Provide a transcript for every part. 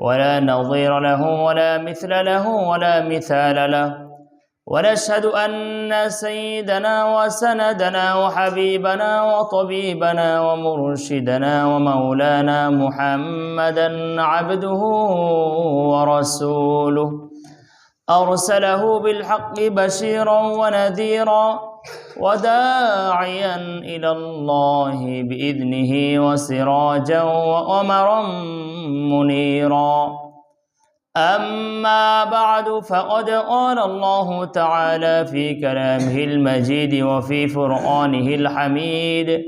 ولا نظير له ولا مثل له ولا مثال له. ونشهد أن سيدنا وسندنا وحبيبنا وطبيبنا ومرشدنا ومولانا محمدا عبده ورسوله. أرسله بالحق بشيرا ونذيرا وداعيا إلى الله بإذنه وسراجا وقمرا منيرا. أما بعد فقد قال الله تعالى في كلامه المجيد وفي فرقانه الحميد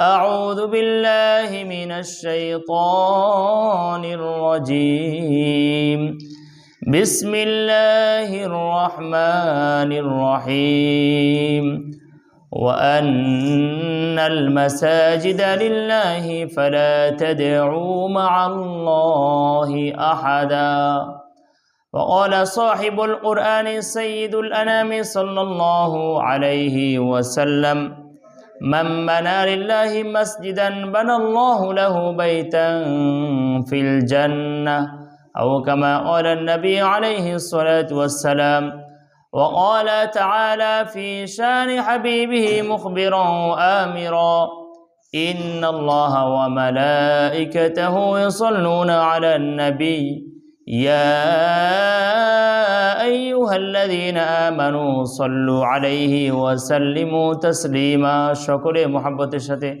أعوذ بالله من الشيطان الرجيم. بسم الله الرحمن الرحيم. وأن المساجد لله فلا تدعوا مع الله أحدا. وقال صاحب القرآن سيد الأنام صلى الله عليه وسلم من بنى لله مسجدا بنى الله له بيتا في الجنة أو كما قال النبي عليه الصلاة والسلام وقال تعالى في شان حبيبه مخبرا وآمرا إن الله وملائكته يصلون على النبي يا أيها الذين آمنوا صلوا عليه وسلموا تسليما شكر محبة الشتي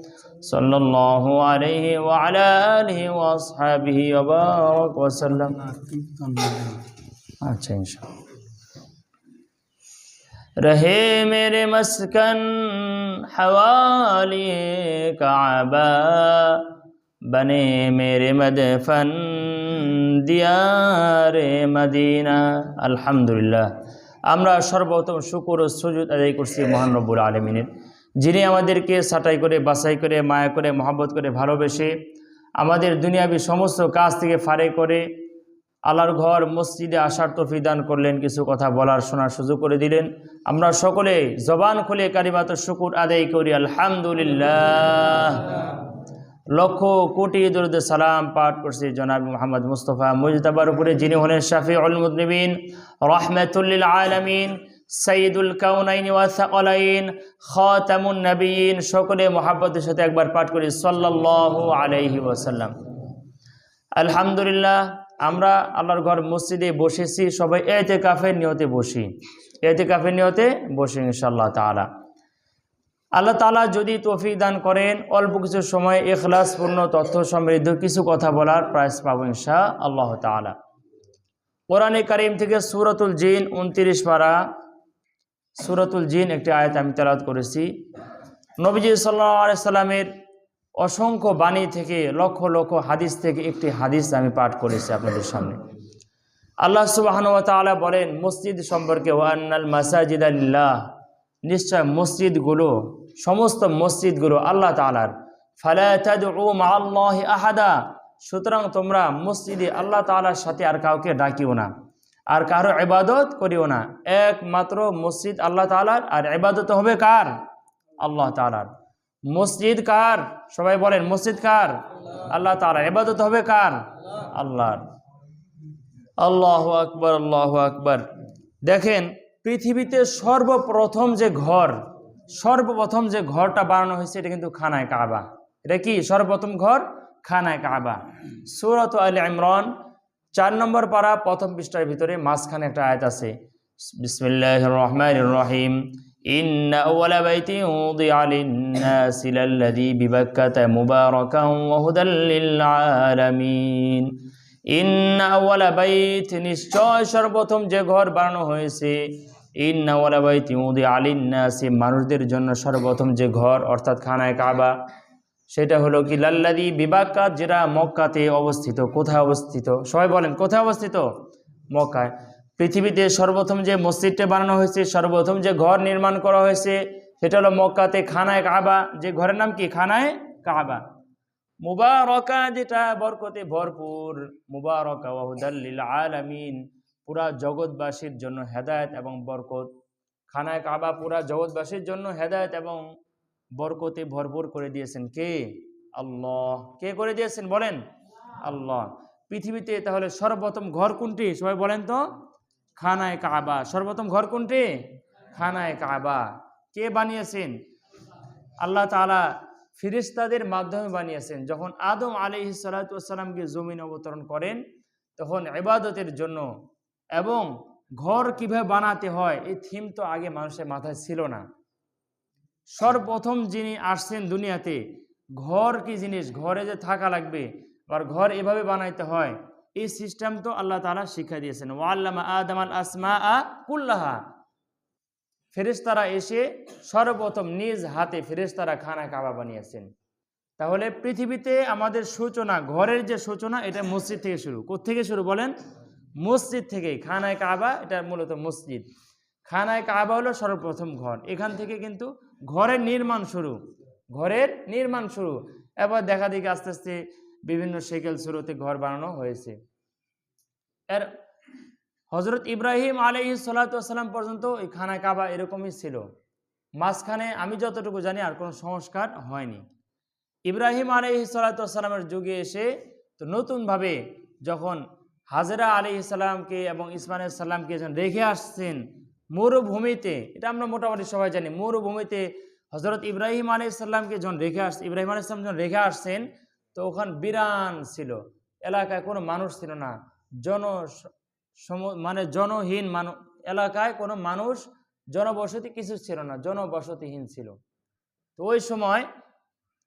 صلى الله عليه وعلى آله وأصحابه আচ্ছা ইনশাআল্লাহ। রহে মেরে মসকন হওয়ালি কাবা, বনে মেরে মদফন দিয়ারে মদিনা। আলহামদুলিল্লাহ। আমরা সর্বোত্তম শুকুর ও সুজুদ আদায় করছি মহানবুল আলমিনের। যিনি আমাদেরকে সাটাই করে, বাছাই করে, মায়া করে, মহাব্বত করে ভালোবেসে আমাদের দুনিয়াবি সমস্ত কাজ থেকে ফারে করে আল্লাহর ঘর, মসজিদে আসার তফি দান করলেন, কিছু কথা বলার, শোনার সুযোগ করে দিলেন। আমরা সকলে জবান খুলে কারিমাত শুকুর আদায় করি, আলহামদুলিল্লাহ। লক্ষ কোটি দরুদ সালাম পাঠ করছি জনাব মোহাম্মদ মুস্তফা মুজতাবার উপরে, যিনি হলেন শাফি অলমুদ্দিন রহমতুল্লিল আলমিন। সঈদুল কাউনাইন ওয়াসাকালাইন খাতামুন নবীন সকলে মোহাব্বতের সাথে একবার পাঠ করি, সাল্লাল্লাহু আলাইহি ওয়াসাল্লাম। আলহামদুলিল্লাহ, আমরা আল্লাহর ঘর মসজিদে বসেছি, সবাই এতে কাফের নিয়তে বসি এতে কাফের নিয়তে বসি ইনশাল্লাহ তালা আল্লাহ তালা যদি তৌফিক দান করেন, অল্প কিছু সময় এখলাসপূর্ণ তথ্য সমৃদ্ধ কিছু কথা বলার প্রায়স পাবো ইনশা আল্লাহ তালা কোরআনে করিম থেকে সুরতুল জিন, উনত্রিশ পারা সুরতুল জিন একটি আয়াত আমি তেলাত করেছি। নবীজি সাল্লা সাল্লামের অসংখ্য বাণী থেকে, লক্ষ লক্ষ হাদিস থেকে একটি হাদিস আমি পাঠ করেছি আপনাদের সামনে। আল্লাহ সুবাহানুয়া বলেন, মসজিদ সম্পর্কে ওয়ান্নাল মাসাজিদ আল্লাহ নিশ্চয় মসজিদগুলো, সমস্ত মসজিদগুলো আল্লাহ তালার ফালাহ আহাদা, সুতরাং তোমরা মসজিদে আল্লাহ তালার সাথে আর কাউকে ডাকিও না। আর কারও এবাদত করিও না। একমাত্র মসজিদ আল্লাহ তালার আর এবাদত হবে কার? আল্লাহ তালার মসজিদ কার? সবাই বলেন, মসজিদ কার? আল্লাহ তালার এবাদত হবে কার? আল্লাহর। আল্লাহ আকবর আল্লাহ আকবর। দেখেন, পৃথিবীতে সর্বপ্রথম যে ঘর, সর্বপ্রথম যে ঘরটা বানানো হয়েছে, এটা কিন্তু খানায় কাবা। এটা কি? সর্বপ্রথম ঘর, খানায় কাবা। সুরত আল ইমরান চার নম্বর পারা প্রথম পৃষ্ঠার ভিতরে মাঝখানে একটা আয়াত আছে বিসমিল্লাহ রহমান রহিম إن أول بيت وضع للناس للذي ببكة مباركا وهدى للعالمين ইন আওয়ালা বাইত নিশ্চয় সর্বপ্রথম যে ঘর বানানো হয়েছে ইন আওয়ালা বাইত উদি আলিন্নাসি মানুষদের জন্য সর্বপ্রথম যে ঘর অর্থাৎ খানায় কাবা সেটা হলো কি লাল্লাদি বিবাকাত যেটা মক্কাতে অবস্থিত। কোথায় অবস্থিত? সবাই বলেন, কোথায় অবস্থিত? মক্কায়। পৃথিবীতে সর্বপ্রথম যে মসজিদটা বানানো হয়েছে, সর্বপ্রথম যে ঘর নির্মাণ করা হয়েছে, সেটা হলো মক্কাতে খানায় কাবা। যে ঘরের নাম কি? খানায় কাবা। মুবারকা যেটা বরকতে ভরপুর। মুবারকা ওয়াহুদাল্লিল আলামিন। পুরা জগৎবাসীর জন্য হেদায়েত এবং বরকত। খানায় কাবা পুরা জগৎবাসীর জন্য হেদায়েত এবং বরকতে ভরপুর করে দিয়েছেন কে? আল্লাহ। কে করে দিয়েছেন বলেন? আল্লাহ। পৃথিবীতে তাহলে সর্বপ্রথম ঘর কোনটি? সবাই বলেন তো। খানায় কাবা। সর্বপ্রথম ঘর কোনটি? খানায় কাবা। কে বানিয়েছেন? আল্লাহ তাআলা ফিরিস্তাদের মাধ্যমে বানিয়েছেন। যখন আদম আলী সালাতামকে জমিন অবতরণ করেন, তখন এবাদতের জন্য এবং ঘর কীভাবে বানাতে হয়, এই থিম তো আগে মানুষের মাথায় ছিল না। সর্বপ্রথম যিনি আসছেন দুনিয়াতে, ঘর কি জিনিস? ঘরে যে থাকা লাগবে আর ঘর এভাবে বানাইতে হয়, এই সিস্টেম তো আল্লাহ তালা শিক্ষা দিয়েছেন। ওয়াল্লামা আদম আল আসমা আ কুল্লাহা। ফেরেশতারা এসে সর্বপ্রথম নিজ হাতে ফেরেশতারা খানা কাবা বানিয়েছেন। তাহলে পৃথিবীতে আমাদের সূচনা, ঘরের যে সূচনা, এটা মসজিদ থেকে শুরু। থেকে শুরু বলেন? মসজিদ থেকেই। খানায় কাবা, এটা মূলত মসজিদ। খানায় কাবা হলো সর্বপ্রথম ঘর। এখান থেকে কিন্তু ঘরের নির্মাণ শুরু। ঘরের নির্মাণ শুরু। এবার দেখা দেখি আস্তে আস্তে বিভিন্ন সেকেল শুরুতে ঘর বানানো হয়েছে। এর হজরত ইব্রাহিম আলহি সাল্লাতাম পর্যন্ত এই খানা কাবা এরকমই ছিল। মাঝখানে আমি যতটুকু জানি আর কোনো সংস্কার হয়নি। ইব্রাহিম আলহি সাল্লাতামের যুগে এসে তো নতুনভাবে যখন হাজরা আলি ইসাল্লামকে এবং ইসমান সাল্লামকে যখন রেখে আসছেন মরুভূমিতে, এটা আমরা মোটামুটি সবাই জানি, মরুভূমিতে হজরত ইব্রাহিম আলি সাল্লামকে যখন রেখে আস, ইব্রাহিম আলি ইসলাম যখন রেখে আসছেন, তো ওখানে বিরান ছিল, এলাকায় কোনো মানুষ ছিল না, জন মানে জনহীন মানুষ এলাকায় কোনো মানুষ জনবসতি কিছু ছিল না, জনবসতিহীন ছিল। তো ওই সময়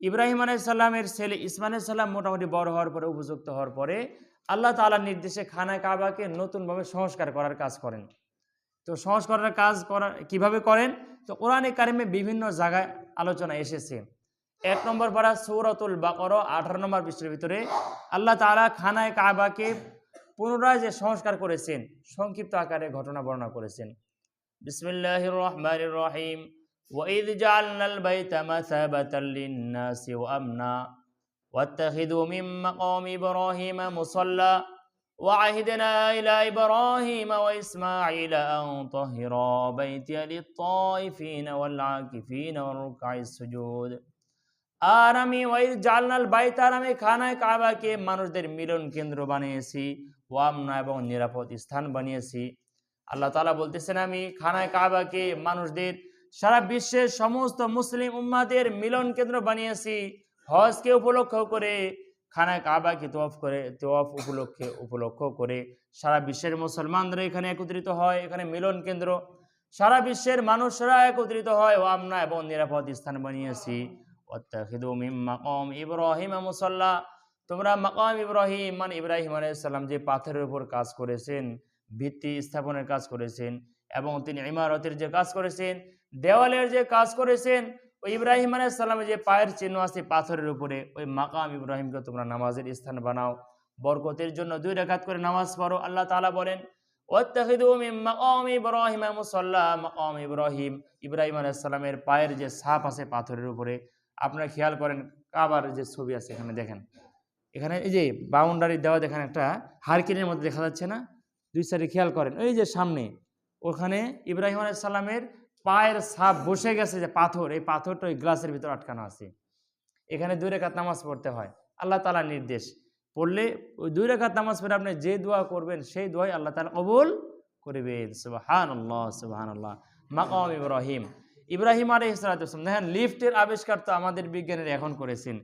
ইব্রাহিম আলাইসাল্লামের ছেলে ইসমান সাল্লাম মোটামুটি বড় হওয়ার পরে, উপযুক্ত হওয়ার পরে, আল্লাহ তালার নির্দেশে খানায় কাবাকে নতুনভাবে সংস্কার করার কাজ করেন। তো সংস্কারের কাজ করার কিভাবে করেন তো কোরআনে কারিমে বিভিন্ন জায়গায় আলোচনা এসেছে এক নম্বর পারা সৌরতুল বাকর আঠারো নম্বর পৃষ্ঠের ভিতরে আল্লাহ তালা খানায় কাবাকে পুনরায় যে সংস্কার করেছেন সংক্ষিপ্ত আকারে ঘটনা বর্ণনা করেছেন বিসমিল্লাহ রহমান রহিম وإذ جعلنا البيت مثابة للناس وأمنا واتخذوا من مقام إبراهيم مصلى وعهدنا إلى إبراهيم وإسماعيل أن طهرا بيتي للطائفين والعاكفين والركع السجود আর আমি ওই জালনাল বাইত আর আমি খানায় কাবাকে মানুষদের মিলন কেন্দ্র বানিয়েছি ওয়ামনা এবং নিরাপদ স্থান বানিয়েছি আল্লাহ তালা বলতেছেন আমি খানায় কাবাকে মানুষদের সারা বিশ্বের সমস্ত মুসলিম উম্মাদের মিলন কেন্দ্র বানিয়েছি হজকে উপলক্ষ করে খানায় কাবাকে তোয়াফ করে তোয়াফ উপলক্ষে উপলক্ষ করে সারা বিশ্বের মুসলমানরা এখানে একত্রিত হয়, এখানে মিলন কেন্দ্র। সারা বিশ্বের মানুষরা একত্রিত হয় ওয়ামনা এবং নিরাপদ স্থান বানিয়েছি। মাকাম ইব্রাহিম মুসল্লা। তোমরা মাকাম ইব্রাহিম মানে ইব্রাহিম আলাইসাল্লাম যে পাথরের উপর কাজ করেছেন, ভিত্তি স্থাপনের কাজ করেছেন এবং তিনি ইমারতের যে কাজ করেছেন, দেওয়ালের যে কাজ করেছেন ওই ইব্রাহিম আলাইসাল্লামের যে পায়ের চিহ্ন আছে পাথরের উপরে, ওই মাকাম ইব্রাহিমকে তোমরা নামাজের স্থান বানাও। বরকতের জন্য দুই রেখাত করে নামাজ পড়ো। আল্লাহ তালা বলেন ইব্রাহিম ইব্রাহিম আলাইসাল্লামের পায়ের যে সাপ আছে পাথরের উপরে, আপনারা খেয়াল করেন কাবার যে ছবি আছে, এখানে দেখেন। এখানে এই যে বাউন্ডারি দেওয়া দেখেন একটা, হারকিনের মধ্যে দেখা যাচ্ছে না? দুই সাইডে খেয়াল করেন। এই যে সামনে, ওখানে ইব্রাহিম আলাইসাল্লামের পায়ের সাপ বসে গেছে যে পাথর, এই পাথরটা ওই গ্লাসের ভিতর আটকানো আছে। এখানে দুই রেখাত নামাজ পড়তে হয়, আল্লাহ তালার নির্দেশ। পড়লে ওই দুই রেখাত নামাজ পড়ে আপনি যে দোয়া করবেন, সেই দোয়াই আল্লাহ তালা কবুল করবেন। সুবাহান আল্লাহ সুবাহান আল্লাহ মাকাম ইব্রাহিম। ইব্রাহিম আলী ইসলাতাম দেখেন, লিফটের আবিষ্কার তো আমাদের বিজ্ঞানীরা এখন করেছেন।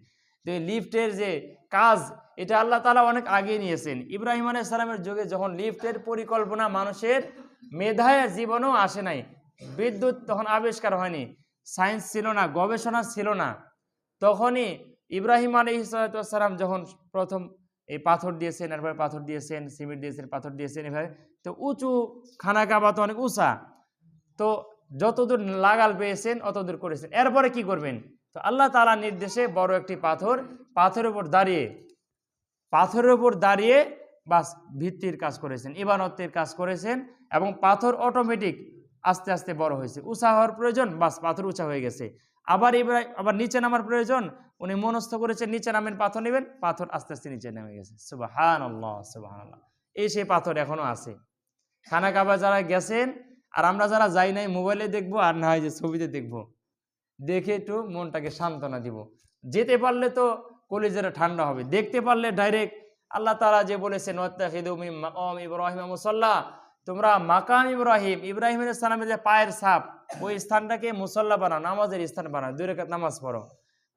যে লিফটের যে কাজ, এটা আল্লাহ তালা অনেক আগে নিয়েছেন। ইব্রাহিম আলাইসালামের যুগে যখন লিফটের পরিকল্পনা মানুষের মেধায় জীবনেও আসে নাই বিদ্যুৎ তখন আবিষ্কার হয়নি সায়েন্স ছিল না, গবেষণা ছিল না। তখনই ইব্রাহিম আলী সালাম যখন প্রথম এই পাথর দিয়েছেন, এরপরে পাথর দিয়েছেন, সিমেন্ট দিয়েছেন, পাথর দিয়েছেন, এভাবে তো উঁচু খানা কাবা তো অনেক উঁচা। তো যতদূর লাগাল পেয়েছেন, অতদূর করেছেন। এরপরে কি করবেন? তো আল্লাহ তালা নির্দেশে বড় একটি পাথর, পাথরের উপর দাঁড়িয়ে, পাথরের উপর দাঁড়িয়ে বাস ভিত্তির কাজ করেছেন ইবানতের কাজ করেছেন এবং পাথর অটোমেটিক আস্তে আস্তে বড় হয়েছে। উঁচা হওয়ার প্রয়োজন, বাস পাথর উঁচা হয়ে গেছে। আবার এবার, আবার নিচে নামার প্রয়োজন, উনি মনস্থ করেছেন নিচে নামেন, পাথর নেবেন, পাথর আস্তে আস্তে নিচে নেমে গেছে। সুবাহান আল্লাহ সুবাহান আল্লাহ এই সেই পাথর এখনও আছে। খানা কাবা যারা গেছেন, আর আমরা যারা যাই নাই, মোবাইলে দেখব, আর না হয় যে ছবিতে দেখব। দেখে একটু মনটাকে সান্ত্বনা দিব। যেতে পারলে তো কলিজেরা ঠান্ডা হবে। দেখতে পারলে ডাইরেক্ট আল্লাহ তারা যে বলেছেন ইব্রাহিম মুসল্লা। তোমরা মাকাম ইব্রাহিম ইব্রাহিম সালামের যে পায়ের সাপ, ওই স্থানটাকে মুসল্লা বানাও, নামাজের স্থান বানাও, দুই রেখাত নামাজ পড়ো।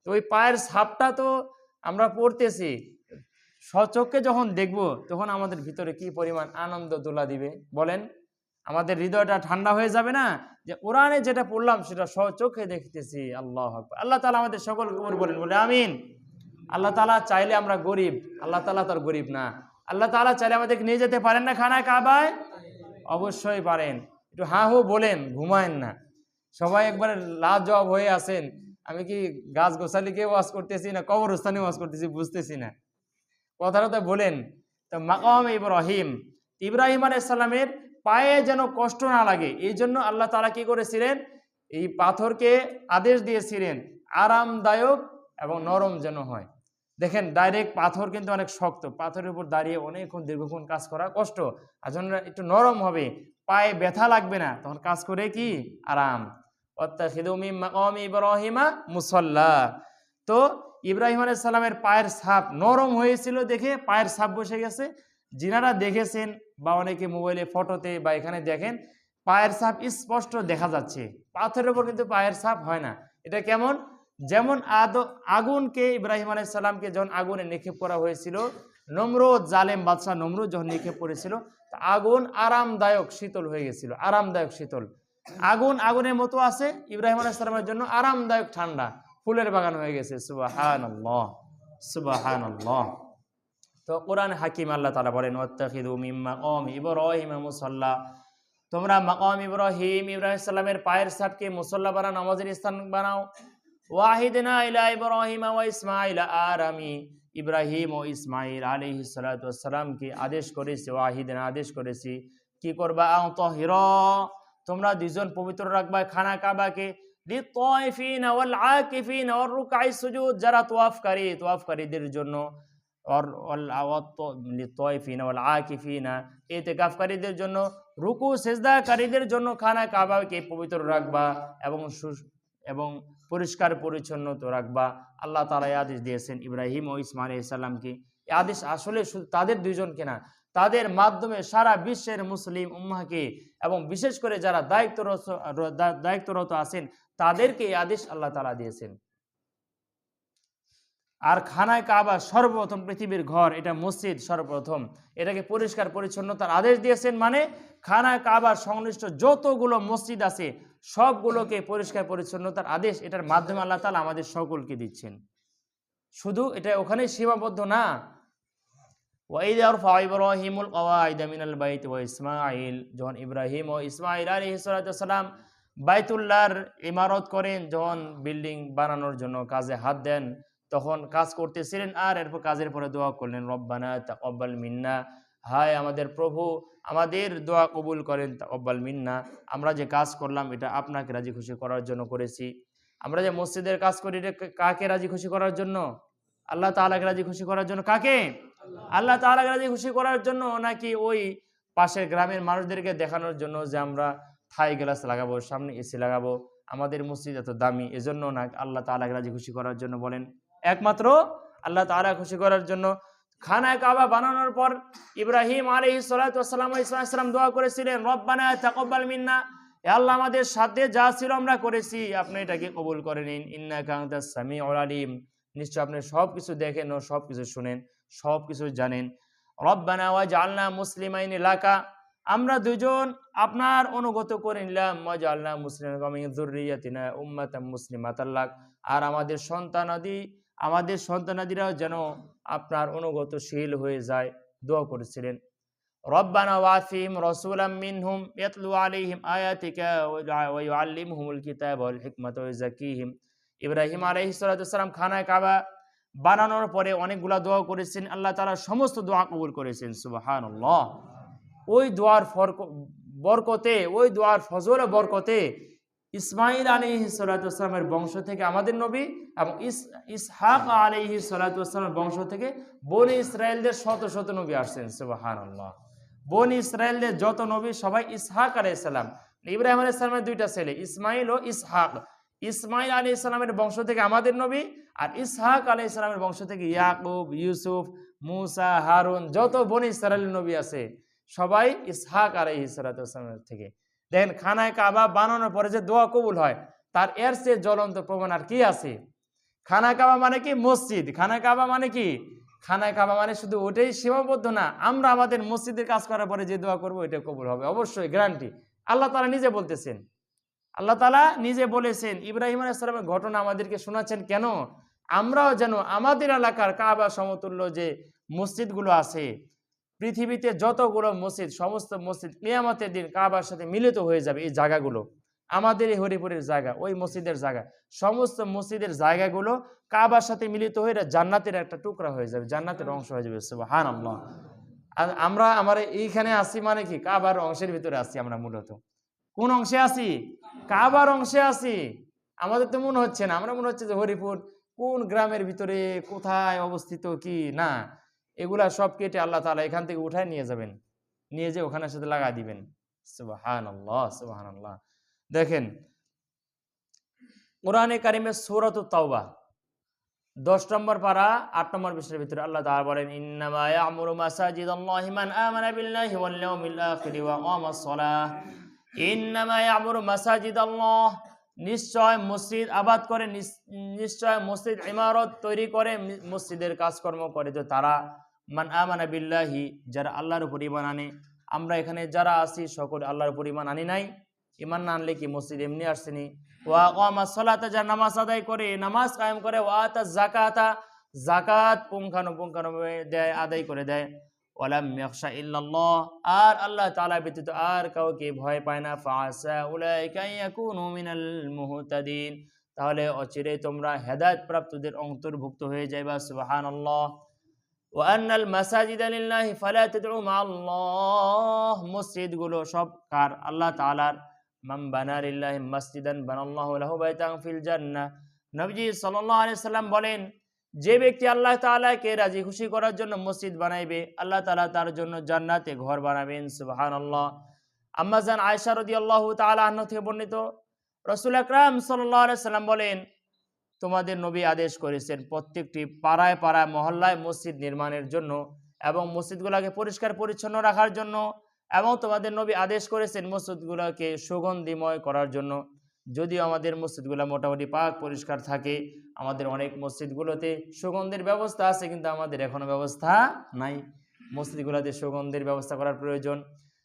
তো ওই পায়ের সাপটা তো আমরা পড়তেছি। সচক্ষে যখন দেখব, তখন আমাদের ভিতরে কি পরিমাণ আনন্দ দোলা দিবে? বলেন। আমাদের হৃদয়টা ঠান্ডা হয়ে যাবে না? যে কোরআনে যেটা পড়লাম, সেটা চোখে দেখতেছি। আল্লাহ আল্লাহ তালা আমাদের সকল কবর বলেন বলে আমিন। আল্লাহ তালা চাইলে আমরা গরিব, আল্লাহ তালা তার গরিব না। আল্লাহ তালা চাইলে আমাদেরকে নিয়ে যেতে পারেন না খানায় কাবায়? অবশ্যই পারেন। একটু হা হু বলেন, ঘুমায়েন না। সবাই একবারে লাভ জবাব হয়ে আছেন। আমি কি গাছ গোছালিকে ওয়াজ করতেছি না কবরস্থানে ওয়াজ করতেছি বুঝতেছি না। কথাটা তো বলেন। তো মাকাম ইব্রাহিম ইব্রাহিম আলাইসাল্লামের পায়ে যেন কষ্ট না লাগে, এই জন্য আল্লাহ তালা কি করেছিলেন? এই পাথরকে আদেশ দিয়েছিলেন, আরামদায়ক এবং নরম যেন হয়। দেখেন ডাইরেক্ট পাথর কিন্তু অনেক শক্ত। পাথরের উপর দাঁড়িয়ে অনেকক্ষণ, দীর্ঘক্ষণ কাজ করা কষ্ট। আর জন্য একটু নরম হবে, পায়ে ব্যথা লাগবে না, তখন কাজ করে কি? আরাম। ইব্রাহিমা মুসল্লা। তো ইব্রাহিম আলাইসাল্লামের পায়ের ছাপ নরম হয়েছিল দেখে পায়ের ছাপ বসে গেছে। যিনারা দেখেছেন বা অনেকে মোবাইলে ফটোতে বা এখানে দেখেন, পায়ের ছাপ স্পষ্ট দেখা যাচ্ছে। পাথরের উপর কিন্তু পায়ের ছাপ হয় না। এটা কেমন? যেমন আদ, আগুনকে ইব্রাহিম আলাইসাল্লামকে যখন আগুনে নিক্ষেপ করা হয়েছিল, নমরুদ জালেম বাদশাহ নমরুদ যখন নিক্ষেপ করেছিল আগুন আরামদায়ক শীতল হয়ে গেছিল, আরামদায়ক শীতল। আগুন আগুনের মতো আছে, ইব্রাহিম আলাইসাল্লামের জন্য আরামদায়ক ঠান্ডা, ফুলের বাগান হয়ে গেছে তো কোরআন হাকিম আল্লাহ তালা বলেন মুসল্লা। তোমরা মাকাম ইব্রাহিম ইব্রাহিম সাল্লামের পায়ের সাপকে মুসল্লা বানাও, নামাজের স্থান বানাও। ইব্রাহিম ইসমাইল আর আমি ইব্রাহিম ও ইসমাইল আলী সালাতামকে আদেশ করেছি ওয়াহিদিনা আদেশ করেছি। কি করবা? তহির, তোমরা দুজন পবিত্র রাখবা খানা কাবাকে। যারা তোয়াফকারী জন্য। জন্য রুকু সেজদাকারীদের জন্য। খানা কাবাকে পবিত্র রাখবা এবং এবং পরিষ্কার, পরিচ্ছন্ন তো রাখবা। আল্লাহ তালা আদেশ দিয়েছেন ইব্রাহিম ও ইসমাইল ইসাল্লামকে এই আদেশ আসলে শুধু তাদের দুইজনকে না, তাদের মাধ্যমে সারা বিশ্বের মুসলিম উম্মাকে এবং বিশেষ করে যারা দায়িত্বরত দায়িত্বরত আছেন, তাদেরকে এই আদেশ আল্লাহ তালা দিয়েছেন। আর খানায় কাবা সর্বপ্রথম পৃথিবীর ঘর, এটা মসজিদ সর্বপ্রথম। এটাকে পরিষ্কার পরিচ্ছন্নতার আদেশ দিয়েছেন মানে খানায় কাবার সংশ্লিষ্ট যতগুলো মসজিদ আছে, সবগুলোকে পরিষ্কার পরিচ্ছন্নতার আদেশ এটার মাধ্যমে আল্লাহ তালা আমাদের সকলকে দিচ্ছেন। শুধু এটা ওখানে সীমাবদ্ধ না। ওয়াইদ আরফা ইব্রাহিমুল কওয়াইদ মিনাল বাইত ওয়া ইসমাইল যখন ইব্রাহিম ও ইসমাইল আলাইহিস সালাম বাইতুল্লাহর ইমারত করেন, যখন বিল্ডিং বানানোর জন্য কাজে হাত দেন তখন কাজ করতেছিলেন আর এরপর কাজের পরে দোয়া করলেন, রব্বানা তাকব্বাল মিন্না। হায় আমাদের প্রভু, আমাদের দোয়া কবুল করেন, তাকব্বাল মিন্না। আমরা যে কাজ করলাম, এটা আপনাকে রাজি খুশি করার জন্য করেছি। আমরা যে মসজিদের কাজ করি, এটা কাকে রাজি খুশি করার জন্য? আল্লাহ তাআলাকে রাজি খুশি করার জন্য কাকে? আল্লাহ তাআলাকে রাজি খুশি করার জন্য নাকি ওই পাশের গ্রামের মানুষদেরকে দেখানোর জন্য যে আমরা থাই গ্লাস লাগাবো, সামনে এসি লাগাবো? আমাদের মসজিদ এত দামি, এজন্য না আল্লাহ তাআলাকে রাজি খুশি করার জন্য বলেন। একমাত্র আল্লাহ তাআলা খুশি করার জন্য। খানায় কাবা বানানোর পর ইব্রাহিম আলাইহি সালাতু ওয়াসসালাম ইসলাম দোয়া করেছিলেন, রব্বানা তাকাব্বাল মিন্না। আল্লাহ, আমাদের সাথে যা ছিল আমরা করেছি, আপনি এটাকে কবুল করে নিন। ইন্নাকা আনতাস সামিউল আলিম। নিশ্চয় আপনি সব কিছু দেখেন ও সব কিছু শুনেন সব কিছু জানেন। রব্বানা ওয়া জালনা মুসলিমাইন এলাকা আমরা দুজন আপনার অনুগত করে নিলাম। মজা আল্লাহ মুসলিম জরুরিয়াতিনা উম্মাতাম মুসলিমাতাল্লাক আর আমাদের সন্তানাদি আমাদের সন্তানাদিরাও যেন আপনার অনুগতশীল হয়ে যায়, দোয়া করেছিলেন। রব্বানা ওয়াসিম রসুলাম মিনহুম ইয়াতলু আলাইহিম আয়াতিকা ওয়া ইউআল্লিমুহুমুল কিতাব ওয়াল হিকমাতা ওয়া ইউযাক্কিহিম ইব্রাহিম আলাইহিস সালাম খানায় কাবা বানানোর পরে অনেকগুলা দোয়া করেছেন, আল্লাহ তাআলা সমস্ত দোয়া কবুল করেছেন, সুবহানাল্লাহ। ওই দোয়ার বরকতে, ওই দোয়ার ফজল বরকতে ইসমাইল আলাইহি সালাতামের বংশ থেকে আমাদের নবী এবং ইস, ইসহাক আলাইহি সালাতামের বংশ থেকে বনি ইসরায়েলদের শত শত নবী আসছেন, সুবহানাল্লাহ। বনি ইসরায়েলদের যত নবী, সবাই ইসহাক আলাইসাল্লাম ইব্রাহিম আলাইসালামের দুইটা ছেলে ইসমাইল ও ইসহাক। ইসমাইল আলী ইসলামের বংশ থেকে আমাদের নবী আর ইসহাক আলী ইসলামের বংশ থেকে ইয়াকুব, ইউসুফ, মুসা, হারুন, যত বনি ইসরায়েল নবী আছে, সবাই ইসহাক আলী ইসলামের থেকে। দেখেন খানায় কাবা বানানোর পরে যে দোয়া কবুল হয়, তার এর চেয়ে জ্বলন্ত প্রমাণ আর কি আছে? খানা কাবা মানে কি? মসজিদ। খানা কাবা মানে কি? খানায় কাবা মানে শুধু ওটাই সীমাবদ্ধ না, আমরা আমাদের মসজিদের কাজ করার পরে যে দোয়া করব এটা কবুল হবে। অবশ্যই গ্যারান্টি আল্লাহ তালা নিজে বলতেছেন। আল্লাহ তালা নিজে বলেছেন, ইব্রাহিম আলাইসালামের ঘটনা আমাদেরকে শোনাচ্ছেন কেন? আমরাও যেন আমাদের এলাকার কাবা সমতুল্য যে মসজিদগুলো আছে পৃথিবীতে যতগুলো মসজিদ, সমস্ত মসজিদ নিয়ামতের দিন কাবার সাথে মিলিত হয়ে যাবে এই জায়গাগুলো। আমাদের এই হরিপুরের জায়গা, ওই মসজিদের জায়গা। সমস্ত মসজিদের জায়গাগুলো কাবার সাথে মিলিত হয়ে জান্নাতের একটা টুকরা হয়ে যাবে, জান্নাতের অংশ হয়ে যাবে হান আল্লাহ আমরা, আমার এইখানে আসি মানে কি? কাবার অংশের ভিতরে আসি আমরা মূলত। কোন অংশে আছি কাবার অংশে আছি আমাদের তো মনে হচ্ছে না, আমরা মনে হচ্ছে যে হরিপুর কোন গ্রামের ভিতরে কোথায় অবস্থিত কি? না। এগুলা সব কেটে আল্লাহ তালা এখান থেকে উঠায় নিয়ে যাবেন। নিয়ে যে ওখানে সাথে লাগা দিবেন। সুবাহান আল্লাহ আল্লাহ দেখেন, কোরআনে কারিমের সৌরত তাওবা, দশ নম্বর পারা, আট নম্বর বিষয়ের ভিতরে আল্লাহ তাআলা বলেন, ইন্নামা ইয়ামুরু মাসাজিদাল্লাহি মান আমানা বিল্লাহি ওয়াল ইয়াউমিল আখির ওয়া আকামাস সালাহ। ইন্নামা ইয়ামুরু মাসাজিদাল্লাহ। নিশ্চয় মসজিদ আবাদ করে নিশ্চয় মসজিদ ইমারত তৈরি করে মসজিদের কাজকর্ম করে তো তারা মান আমানা যারা আল্লাহর উপর আনে। আমরা এখানে যারা আছি, সকল আল্লাহর উপর আনি নাই। ইমান না আনলে কি মসজিদ এমনি আসছেনি ওয়া ওয়ামা সলাতা যা নামাজ আদায় করে নামাজ কায়েম করে ওয়াতা জাকাতা জাকাত পুঙ্খানুপুঙ্খানুভাবে দেয়, আদায় করে দেয়। আর আল্লাহ তাআলা ব্যতীত আর কাউকে ভয় পায় না। ফাসা উলাইকা তাহলে অচিরে তোমরা হেদায়েত প্রাপ্তদের অন্তর্ভুক্ত হয়ে যাইবা, সুবহানাল্লাহ। ওয়ান্নাল মাসাজিদা লিল্লাহি ফালা তাদউ মাআল্লাহ। মসজিদগুলো সব কার? আল্লাহ তাআলার। মান বানা লিল্লাহি মাসজিদান বানাল্লাহু লাহু বাইতান ফিল জান্নাহ। নবীজি সাল্লাল্লাহু আলাইহি সাল্লাম বলেন যে ব্যক্তি আল্লাহ তাআলাকে রাজি খুশি করার জন্য মসজিদ বানাইবে, আল্লাহ তাআলা তার জন্য জান্নাতে ঘর বানাবেন সুবাহান আল্লাহ আম্মাজান আয়েশা রাদিয়াল্লাহু তাআলা আনহা থেকে বর্ণিত, রসুল আকরাম আলাইহি সাল্লাম বলেন, তোমাদের নবী আদেশ করেছেন প্রত্যেকটি পাড়ায় পাড়ায়, মহল্লায় মসজিদ নির্মাণের জন্য এবং মসজিদগুলোকে পরিষ্কার পরিচ্ছন্ন রাখার জন্য এবং তোমাদের নবী আদেশ করেছেন মসজিদগুলোকে সুগন্ধিময় করার জন্য। যদিও আমাদের মসজিদগুলো মোটামুটি পাক পরিষ্কার থাকে, আমাদের অনেক মসজিদগুলোতে সুগন্ধের ব্যবস্থা আছে কিন্তু আমাদের এখনও ব্যবস্থা নাই। মসজিদগুলোতে সুগন্ধের ব্যবস্থা করার প্রয়োজন।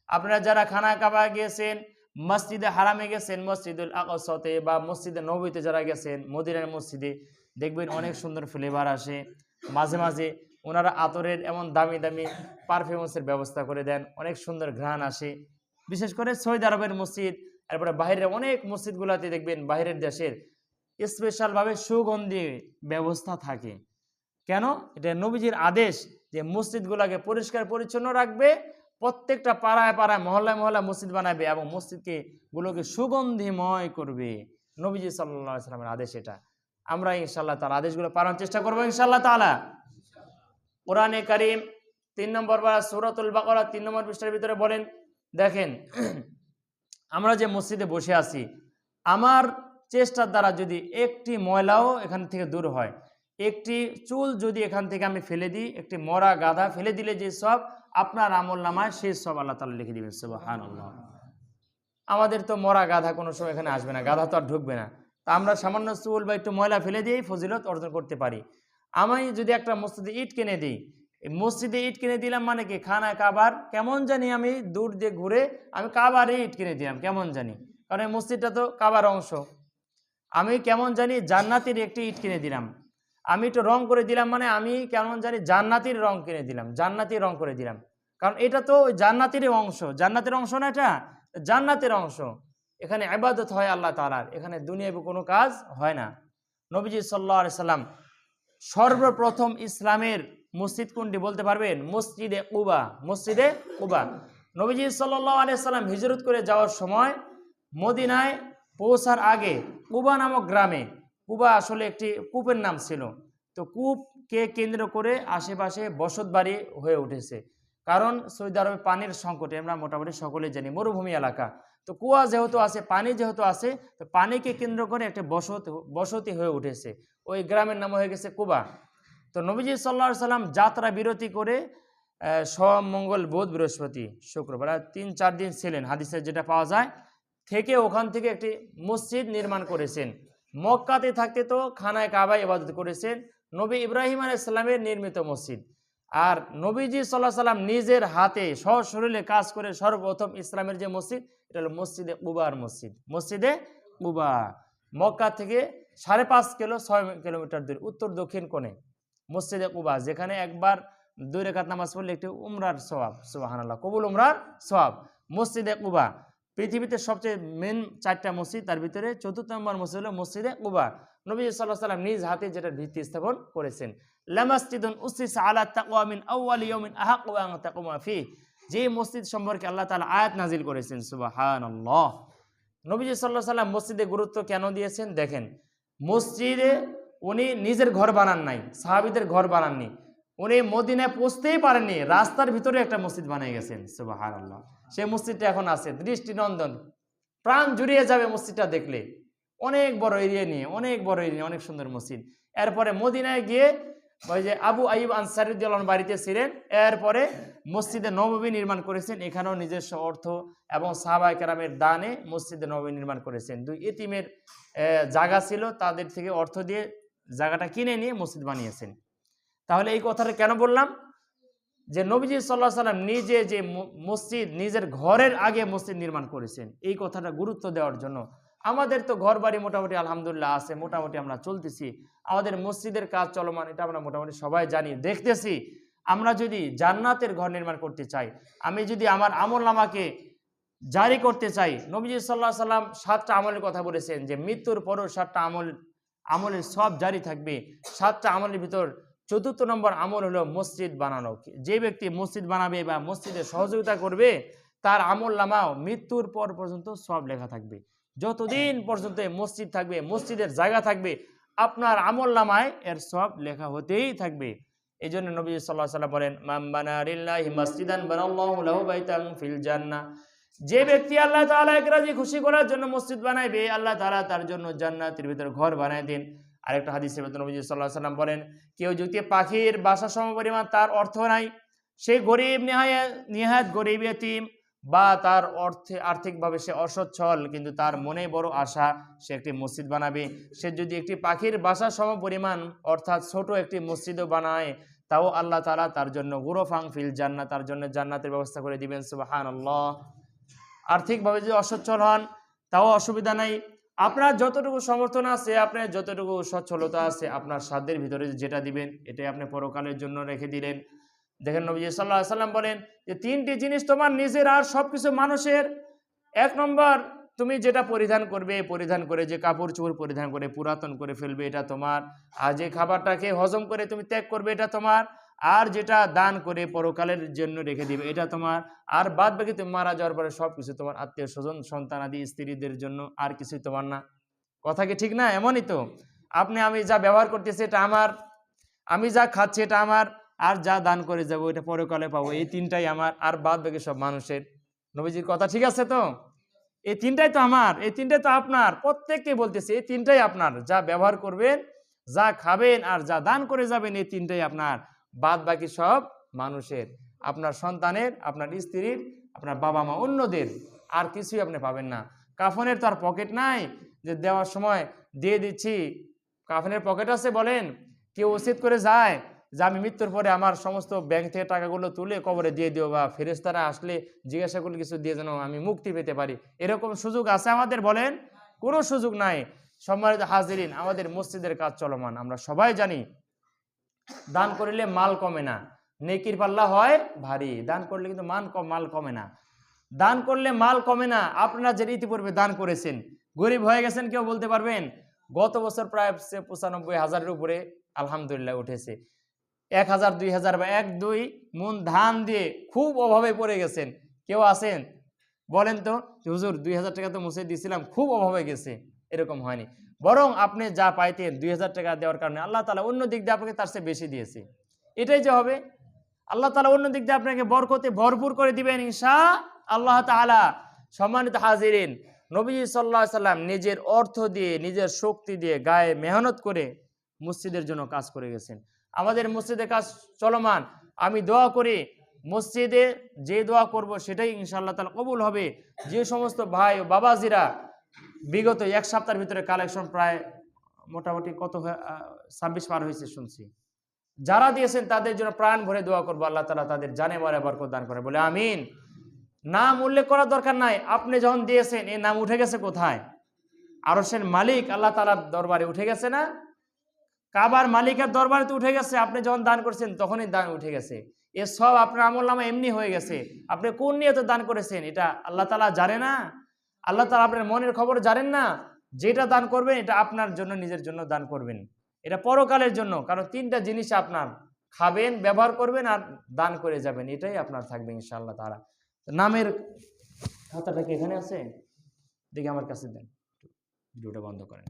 আপনারা যারা খানা কাবা গিয়েছেন মসজিদে হারামে গেছেন, মসজিদুল আকসতে বা মসজিদে নবীতে যারা গেছেন, মদিনার মসজিদে দেখবেন অনেক সুন্দর ফ্লেভার আসে। মাঝে মাঝে ওনারা আতরের এমন দামি দামি পারফিউমসের ব্যবস্থা করে দেন, অনেক সুন্দর ঘ্রাণ আসে। বিশেষ করে সৌদি আরবের মসজিদ এরপরে বাইরের অনেক মসজিদগুলোতে দেখবেন বাইরের দেশের স্পেশালভাবে সুগন্ধি ব্যবস্থা থাকে। কেন? এটা নবীজির আদেশ যে মসজিদগুলোকে পরিষ্কার, পরিচ্ছন্ন রাখবে, প্রত্যেকটা পাড়ায় পাড়ায়, মহল্লায় মহল্লায় মসজিদ বানাবে এবং মসজিদকে, গুলোকে সুগন্ধিময় করবে। নবীজি সাল্লাহ সাল্লামের আদেশ এটা। আমরা ইনশাল্লাহ তার আদেশগুলো পালনের চেষ্টা করব ইনশাল্লাহ তালা কোরআনে কারিম তিন নম্বর বা সুরাতুল বাকরা তিন নম্বর পৃষ্ঠার ভিতরে বলেন, দেখেন আমরা যে মসজিদে বসে আছি, আমার চেষ্টার দ্বারা যদি একটি ময়লাও এখান থেকে দূর হয়, একটি চুল যদি এখান থেকে আমি ফেলে দিই, একটি মরা গাধা ফেলে দিলে যে সব, আপনার আমল নামায় সেই সব আল্লাহ তালা লিখে দিবেন হান আল্লাহ আমাদের তো মরা গাধা কোনো সময় এখানে আসবে না, গাধা তো আর ঢুকবে না। তা আমরা সামান্য চুল বা একটু ময়লা ফেলে দিয়েই ফজিলত অর্জন করতে পারি। আমি যদি একটা মসজিদে ইট কিনে দিই মসজিদে ইট কিনে দিলাম মানে কি? খানা কাবার। কেমন জানি আমি দূর দিয়ে ঘুরে আমি কাবারে ইট কিনে দিলাম, কেমন জানি। কারণ এই মসজিদটা তো কাবার অংশ। আমি কেমন জানি জান্নাতির একটি ইট কিনে দিলাম। আমি একটু রং করে দিলাম মানে আমি কেমন জানি জান্নাতির রং কিনে দিলাম, জান্নাতির রং করে দিলাম। কারণ এটা তো ওই জান্নাতির অংশ। জান্নাতের অংশ না এটা? জান্নাতের অংশ। এখানে আবাদত হয় আল্লাহ তালার এখানে দুনিয়ায় কোনো কাজ হয় না। নবীজি সাল্লাহ সাল্লাম সর্বপ্রথম ইসলামের মসজিদ কোনটি বলতে পারবেন? মসজিদে উবা মসজিদে উবা নবীজি সাল্লাহ আলিয়াল্লাম হিজরত করে যাওয়ার সময় মদিনায় পৌঁছার আগে কুবা নামক গ্রামে, কুবা আসলে একটি কূপের নাম ছিল। তো কূপকে কেন্দ্র করে আশেপাশে বসত বাড়ি হয়ে উঠেছে। কারণ সৌদি আরবে পানির সংকটে, আমরা মোটামুটি সকলে জানি, মরুভূমি এলাকা। তো কুয়া যেহেতু আছে, পানি যেহেতু আছে, তো পানিকে কেন্দ্র করে একটা বসত, বসতি হয়ে উঠেছে। ওই গ্রামের নাম হয়ে গেছে কুবা। তো নবীজি সাল্লা সাল্লাম যাত্রা বিরতি করে আহ, সোম মঙ্গল বোধ বৃহস্পতি শুক্রবার তিন চার দিন ছিলেন। হাদিসে যেটা পাওয়া যায় থেকে ওখান থেকে একটি মসজিদ নির্মাণ করেছেন। মক্কাতে থাকতে তো খানায় কাবায় ইবাদত করেছেন। নবী ইব্রাহিম আলাইহিস সালামের নির্মিত মসজিদ। আর নবীজি সাল্লাহ সাল্লাম নিজের হাতে সশরীরে কাজ করে সর্বপ্রথম ইসলামের যে মসজিদ এটা হলো মসজিদে উবার মসজিদ। মসজিদে উবা। মক্কা থেকে সাড়ে পাঁচ কিলো ছয় কিলোমিটার দূর উত্তর দক্ষিণ কোণে। মসজিদে উবা যেখানে একবার দুই রেখাত নামাজ পড়লে একটি উমরার সোয়াব সুবাহান আল্লাহ কবুল উমরার সোয়াব মসজিদে উবা পৃথিবীতে সবচেয়ে মেন চারটা মসজিদ, তার ভিতরে চতুর্থ নম্বর মসজিদ হলো মসজিদে উবা নবী সাল্লাহ সাল্লাম নিজ হাতে যেটার ভিত্তি স্থাপন করেছেন। লামাসজিদুন উসিস আলা তাকওয়া মিন আউয়াল ইয়াউমিন আহাqqu আন তাকুমা ফি যে মসজিদ সম্পর্কে আল্লাহ তাআলা আয়াত নাজিল করেছেন, সুবহানাল্লাহ। নবীজি সাল্লাহ সাল্লাম মসজিদে গুরুত্ব কেন দিয়েছেন? দেখেন, মসজিদে উনি নিজের ঘর বানান নাই সাহাবিদের ঘর বানাননি। উনি মদিনায় পৌঁছতেই পারেননি রাস্তার ভিতরে একটা মসজিদ বানিয়ে গেছেন সুবাহান আল্লাহ সেই মসজিদটা এখন আছে দৃষ্টিনন্দন। প্রাণ জুড়িয়ে যাবে মসজিদটা দেখলে। অনেক বড় এরিয়া নিয়ে অনেক বড় এরিয়া অনেক সুন্দর মসজিদ। এরপরে মদিনায় গিয়ে ওই যে আবু আইব আনসারুদ্দৌলান বাড়িতে ছিলেন এরপরে মসজিদে নবমী নির্মাণ করেছেন এখানেও নিজস্ব অর্থ এবং সাহাবাই কেরামের দানে মসজিদে নবমী নির্মাণ করেছেন। দুই এতিমের আহ, জায়গা ছিল তাদের থেকে অর্থ দিয়ে জায়গাটা কিনে নিয়ে মসজিদ বানিয়েছেন। তাহলে এই কথাটা কেন বললাম? যে নবীজি সাল্লাহ সাল্লাম নিজে যে মসজিদ, নিজের ঘরের আগে মসজিদ নির্মাণ করেছেন, এই কথাটা গুরুত্ব দেওয়ার জন্য। আমাদের তো ঘর বাড়ি মোটামুটি আলহামদুলিল্লাহ আছে, মোটামুটি আমরা চলতেছি। আমাদের মসজিদের কাজ চলমান, এটা আমরা মোটামুটি সবাই জানি, দেখতেছি। আমরা যদি জান্নাতের ঘর নির্মাণ করতে চাই, আমি যদি আমার আমল নামাকে জারি করতে চাই, নবীজি সাল্লাহ সাল্লাম সাতটা আমলের কথা বলেছেন যে মৃত্যুর পরও সাতটা আমল আমলের সব জারি থাকবে। সাতটা আমলের ভিতর চতুর্থ নম্বর আমল হলো মসজিদ বানানো। যে ব্যক্তি মসজিদ বানাবে বা মসজিদে সহযোগিতা করবে, তার আমল নামাও মৃত্যুর পর পর্যন্ত সব লেখা থাকবে। যতদিন পর্যন্ত মসজিদ থাকবে, মসজিদের জায়গা থাকবে, আপনার আমল নামায় এর সব লেখা হতেই থাকবে। এই জন্য নবী সাল্লাহ সাল্লাম বলেন মাম বানারিল্লাহি মসজিদান বানাল্লাহু ফিল যে ব্যক্তি আল্লাহ তাআলা রাজি খুশি করার জন্য মসজিদ বানাইবে, আল্লাহ তাআলা তার জন্য জান্নাতের ভিতর ঘর বানায় দেন। আরেকটা হাদিসের ভিতর নবী সাল্লাহ সাল্লাম বলেন, কেউ যদি পাখির বাসা সম পরিমাণ তার অর্থ নাই, সে গরিব নেহায় নিহাত গরিব এতিম বা তার অর্থে, আর্থিকভাবে সে অসচ্ছল, কিন্তু তার মনে বড় আশা, সে একটি মসজিদ বানাবে। সে যদি একটি পাখির বাসা সম পরিমাণ অর্থাৎ ছোট একটি মসজিদও বানায়, তাও আল্লাহ তাআলা তার জন্য গুরফাং ফিল জান্নাত, তার জন্য জান্নাতের ব্যবস্থা করে দিবেন। সুবাহান আল্লাহ আর্থিকভাবে যদি অসচ্ছল হন, তাও অসুবিধা নাই। আপনার যতটুকু সমর্থন আছে, আপনার যতটুকু সচ্ছলতা আছে, আপনার সাধ্যের ভিতরে যেটা দিবেন, এটাই আপনি পরকালের জন্য রেখে দিলেন। দেখেন নবী সাল্লাহ সাল্লাম বলেন যে, তিনটি জিনিস তোমার নিজের আর সব কিছু মানুষের। এক নম্বর, তুমি যেটা পরিধান করবে, পরিধান করে যে কাপড় চোপড় পরিধান করে, পুরাতন করে ফেলবে, এটা তোমার। আর যে খাবারটাকে হজম করে তুমি ত্যাগ করবে, এটা তোমার। আর যেটা দান করে পরকালের জন্য রেখে দিবে, এটা তোমার, আর বাদ বাকি তুমি মারা যাওয়ার পরে সব কিছু তোমার আত্মীয় স্বজন, সন্তান আদি, স্ত্রীদের জন্য আর কিছুই তোমার না। কথা কি ঠিক না? এমনই তো। আপনি, আমি যা ব্যবহার করতেছি এটা আমার, আমি যা খাচ্ছি এটা আমার, আর যা দান করে যাব এটা পরকালে পাবো। এই তিনটাই আমার, আর বাদ বাকি সব মানুষের। নবীজির কথা ঠিক আছে তো? এই তিনটাই তো আমার, এই তিনটাই তো আপনার, প্রত্যেককে বলতেছে এই তিনটাই আপনার। যা ব্যবহার করবেন, যা খাবেন আর যা দান করে যাবেন এই তিনটাই আপনার। বাদ বাকি সব মানুষের, আপনার সন্তানের, আপনার স্ত্রীর, আপনার বাবা মা অন্যদের। আর কিছুই আপনি পাবেন না। কাফনের তো আর পকেট নাই যে দেওয়ার সময় দিয়ে দিচ্ছি। কাফনের পকেট আছে বলেন, কেউ ওসিদ করে যায় যে আমি মৃত্যুর পরে আমার সমস্ত ব্যাংক থেকে টাকাগুলো তুলে কবরে দিয়ে দিও বা ফেরেস্তারা আসলে জিজ্ঞাসা করলে কিছু দিয়ে যেন আমি মুক্তি পেতে পারি। এরকম সুযোগ আছে আমাদের বলেন? কোনো সুযোগ নাই। সম্মানিত হাজিরিন, আমাদের মসজিদের কাজ চলমান। আমরা সবাই জানি দান করিলে মাল কমে না। নেকির পাল্লা হয় ভারী। দান করলে কিন্তু মান কম মাল কমে না। দান করলে মাল কমে না। আপনারা যে ইতিপূর্বে দান করেছেন, গরিব হয়ে গেছেন কেউ বলতে পারবেন, গত বছর প্রায় পঁচানব্বই হাজারের উপরে আলহামদুলিল্লাহ উঠেছে। এক হাজার, দুই হাজার বা এক, দুই মন ধান দিয়ে খুব অভাবে পড়ে গেছেন। কেউ আছেন? বলেন তো হুজুর, দুই হাজার টাকা তো মুছে দিয়েছিলাম, খুব অভাবে গেছে। এরকম হয়নি। বরং আপনি যা পাইতেন দুই হাজার টাকা দেওয়ার কারণে আল্লাহ তালা অন্য দিক দিয়ে আপনাকে তার চেয়ে বেশি দিয়েছে। এটাই যে হবে, আল্লাহ তালা অন্য দিক দিয়ে আপনাকে বরকতে ভরপুর করে দিবেন ঈশা আল্লাহ তালা সম্মানিত হাজিরিন নবীজি সাল্লাহ সাল্লাম নিজের অর্থ দিয়ে, নিজের শক্তি দিয়ে গায়ে মেহনত করে মসজিদের জন্য কাজ করে গেছেন। আমাদের মসজিদে কাজ চলমান। আমি দোয়া করি, মসজিদে যে দোয়া করব সেটাই ইনশাআল্লাহ তালা কবুল হবে। যে সমস্ত ভাই ও বাবাজিরা বিগত এক সপ্তাহের ভিতরে কালেকশন প্রায় মোটামুটি কত ছাব্বিশ পার হয়েছে শুনছি। যারা দিয়েছেন তাদের জন্য প্রাণ ভরে দোয়া করব, আল্লাহ তালা তাদের জানে বারে বরকত দান করে, বলে আমিন। নাম উল্লেখ করার দরকার নাই, আপনি যখন দিয়েছেন, এই নাম উঠে গেছে কোথায়? আরসের মালিক, আল্লাহ তালার দরবারে উঠে গেছে না? কাবার মালিকের দরবারে তো উঠে গেছে, আপনি যখন দান করছেন তখনই দান উঠে গেছে। এ সব আপনার আমল নামা এমনি হয়ে গেছে। আপনি কোন নিয়ে তো দান করেছেন, এটা আল্লাহ তালা জানে না? আল্লাহ তালা আপনার মনের খবর জানেন না, যেটা দান করবেন, এটা আপনার জন্য, নিজের জন্য দান করবেন। এটা পরকালের জন্য, কারণ তিনটা জিনিস আপনার খাবেন, ব্যবহার করবেন আর দান করে যাবেন, এটাই আপনার থাকবে ইনশাআল্লাহ তারা নামের খাতাটা কি এখানে আছে? দেখি আমার কাছে দেন। ভিডিওটা বন্ধ করেন।